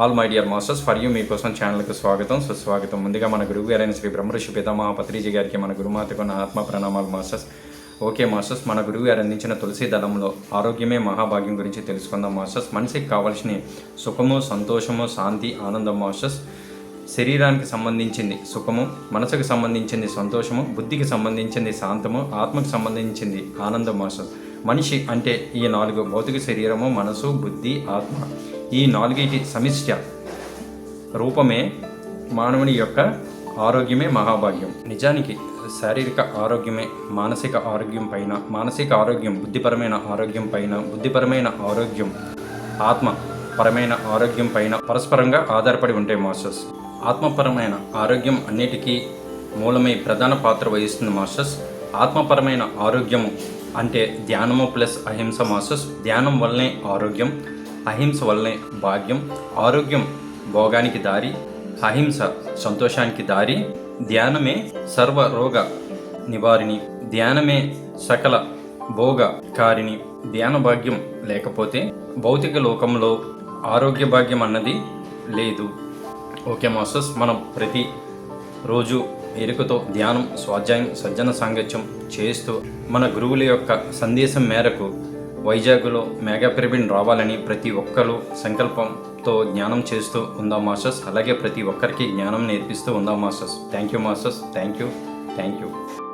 All my dear masters for you మీకోసం ఛానల్కి స్వాగతం. సుస్వాగతం. ముందుగా మన గురువు గారైన శ్రీ బ్రహ్మర్షి పితామహ పత్రిజీ గారికి మన గురుమాతకు నా ఆత్మ ప్రణామాలు మాస్టర్స్. ఓకే మాస్టర్స్ మన గురువు గారు అందించిన తులసి దళంలో ఆరోగ్యమే మహాభాగ్యం గురించి తెలుసుకుందాం మాస్టర్స్. మనిషికి కావాల్సిన సుఖము సంతోషము శాంతి ఆనందం మాస్టర్స్. శరీరానికి సంబంధించింది సుఖము మనసుకు సంబంధించింది సంతోషము బుద్ధికి సంబంధించింది శాంతము ఆత్మకు సంబంధించింది ఆనందం మాస్టర్స్. మనిషి అంటే ఈ నాలుగు భౌతిక శరీరము మనసు బుద్ధి ఆత్మ. ఈ నాలుగిటి సమిష్ట రూపమే మానవుని యొక్క ఆరోగ్యమే మహాభాగ్యం. నిజానికి శారీరక ఆరోగ్యమే మానసిక ఆరోగ్యం పైన మానసిక ఆరోగ్యం బుద్ధిపరమైన ఆరోగ్యం పైన బుద్ధిపరమైన ఆరోగ్యం ఆత్మ పరమైన ఆరోగ్యం పైన పరస్పరంగా ఆధారపడి ఉంటాయి మాస్టర్స్. ఆత్మపరమైన ఆరోగ్యం అన్నిటికీ మూలమై ప్రధాన పాత్ర వహిస్తుంది మాస్టర్స్. ఆత్మపరమైన ఆరోగ్యము అంటే ధ్యానము ప్లస్ అహింస మాస్టర్స్. ధ్యానం వల్లనే ఆరోగ్యం అహింస వల్లనే భాగ్యం ఆరోగ్యం భోగానికి దారి అహింస సంతోషానికి దారి ధ్యానమే సర్వ రోగ నివారిణి ధ్యానమే సకల భోగ కారిణి ధ్యాన భాగ్యం లేకపోతే భౌతిక లోకంలో ఆరోగ్య భాగ్యం అన్నది లేదు. ఓకే మాస్టర్స్ మనం ప్రతి రోజు ఎరుకతో ధ్యానం స్వాధ్యాయం సజ్జన సాంగత్యం చేస్తూ మన గురువుల యొక్క సందేశం మేరకు వైజాగ్లో మెగా రావాలని ప్రతి ఒక్కరు సంకల్పంతో జ్ఞానం చేస్తూ ఉందాం మాస్టర్స్. అలాగే ప్రతి ఒక్కరికి జ్ఞానం నేర్పిస్తూ ఉందాం masters. Thank you masters. Thank you. Thank you.